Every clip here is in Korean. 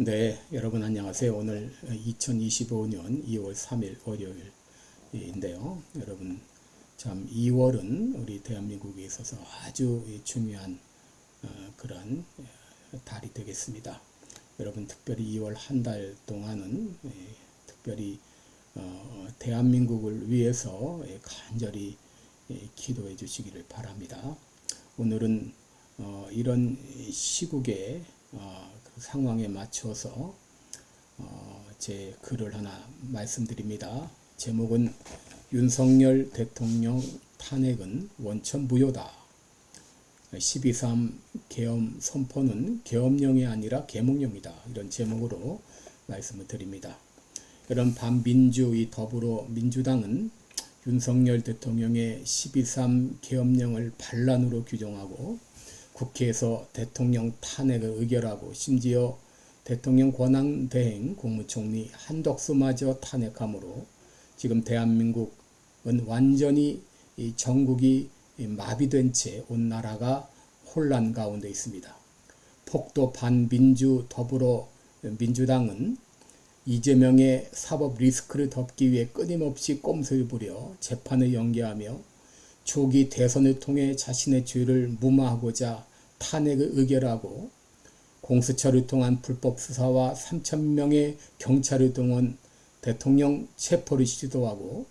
네, 여러분 안녕하세요. 오늘 2025년 2월 3일 월요일인데요. 여러분 참 2월은 우리 대한민국에 있어서 아주 중요한 어, 그런 달이 되겠습니다. 여러분 특별히 2월 한 달 동안은 예, 특별히 어, 대한민국을 위해서 예, 간절히 예, 기도해 주시기를 바랍니다. 오늘은 어, 이런 시국에 어, 그 상황에 맞춰서 어, 제 글을 하나 말씀드립니다. 제목은 윤석열 대통령 탄핵은 원천 무효다. 12.3 계엄 선포는 계엄령이 아니라 계몽령이다. 이런 제목으로 말씀을 드립니다. 이런 반민주 이 더불어 민주당은 윤석열 대통령의 12.3 계엄령을 반란으로 규정하고 국회에서 대통령 탄핵을 의결하고 심지어 대통령 권한 대행 국무총리 한덕수마저 탄핵함으로 지금 대한민국은 완전히 이 전국이 마비된 채 온 나라가 혼란 가운데 있습니다. 폭도 반민주 더불어 민주당은 이재명의 사법 리스크를 덮기 위해 끊임없이 꼼수를 부려 재판을 연기하며 조기 대선을 통해 자신의 죄를 무마하고자 탄핵을 의결하고 공수처를 통한 불법 수사와 3천 명의 경찰을 동원 대통령 체포를 시도하고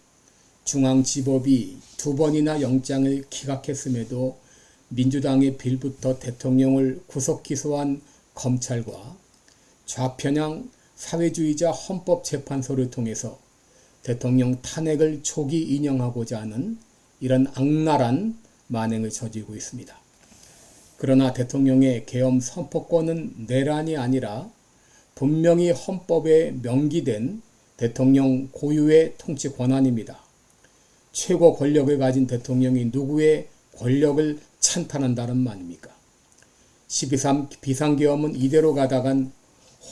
중앙지법이 두 번이나 영장을 기각했음에도 민주당의 빌부터 대통령을 구속 기소한 검찰과 좌편향 사회주의자 헌법재판소를 통해서 대통령 탄핵을 초기 인용하고자 하는 이런 악랄한 만행을 저지르고 있습니다. 그러나 대통령의 계엄 선포권은 내란이 아니라 분명히 헌법에 명기된 대통령 고유의 통치 권한입니다. 최고 권력을 가진 대통령이 누구의 권력을 찬탄한다는 말입니까? 12.3 비상계엄은 이대로 가다간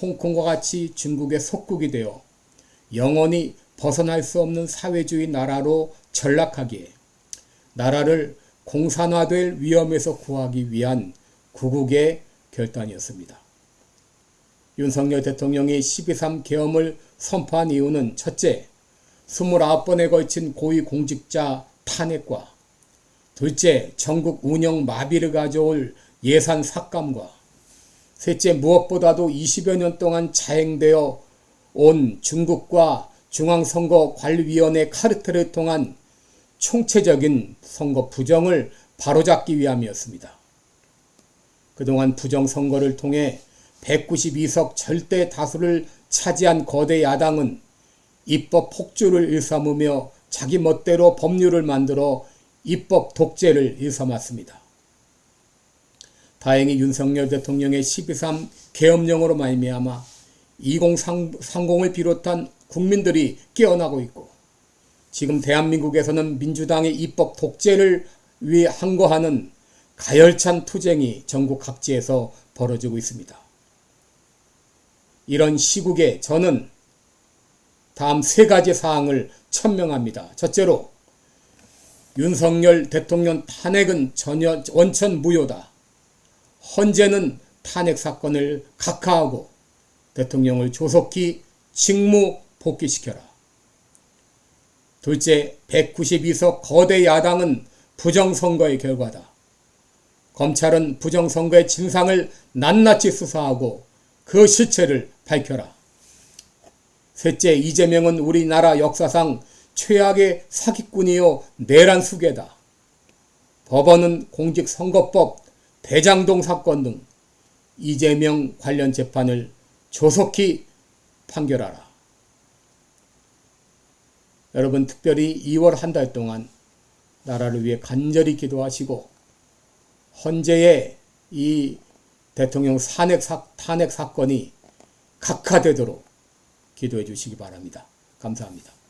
홍콩과 같이 중국의 속국이 되어 영원히 벗어날 수 없는 사회주의 나라로 전락하기에 나라를 공산화될 위험에서 구하기 위한 구국의 결단이었습니다. 윤석열 대통령이 12.3 계엄을 선포한 이유는 첫째, 29번에 걸친 고위공직자 탄핵과 둘째, 전국 운영 마비를 가져올 예산 삭감과 셋째, 무엇보다도 20여 년 동안 자행되어 온 중국과 중앙선거관리위원회 카르텔을 통한 총체적인 선거 부정을 바로잡기 위함이었습니다. 그동안 부정선거를 통해 192석 절대 다수를 차지한 거대 야당은 입법 폭주를 일삼으며 자기 멋대로 법률을 만들어 입법 독재를 일삼았습니다. 다행히 윤석열 대통령의 12.3 계엄령으로 말미암아 2030을 비롯한 국민들이 깨어나고 있고 지금 대한민국에서는 민주당의 입법 독재를 위해 항거하는 가열찬 투쟁이 전국 각지에서 벌어지고 있습니다. 이런 시국에 저는 다음 세 가지 사항을 천명합니다. 첫째로 윤석열 대통령 탄핵은 전혀 원천 무효다. 헌재는 탄핵 사건을 각하하고 대통령을 조속히 직무 복귀시켜라. 둘째, 192석 거대 야당은 부정선거의 결과다. 검찰은 부정선거의 진상을 낱낱이 수사하고 그 실체를 밝혀라. 셋째, 이재명은 우리나라 역사상 최악의 사기꾼이요 내란 수괴다. 법원은 공직선거법, 대장동 사건 등 이재명 관련 재판을 조속히 판결하라. 여러분 특별히 2월 한 달 동안 나라를 위해 간절히 기도하시고 헌재의 이 대통령 탄핵, 사, 탄핵 사건이 각하되도록 기도해 주시기 바랍니다. 감사합니다.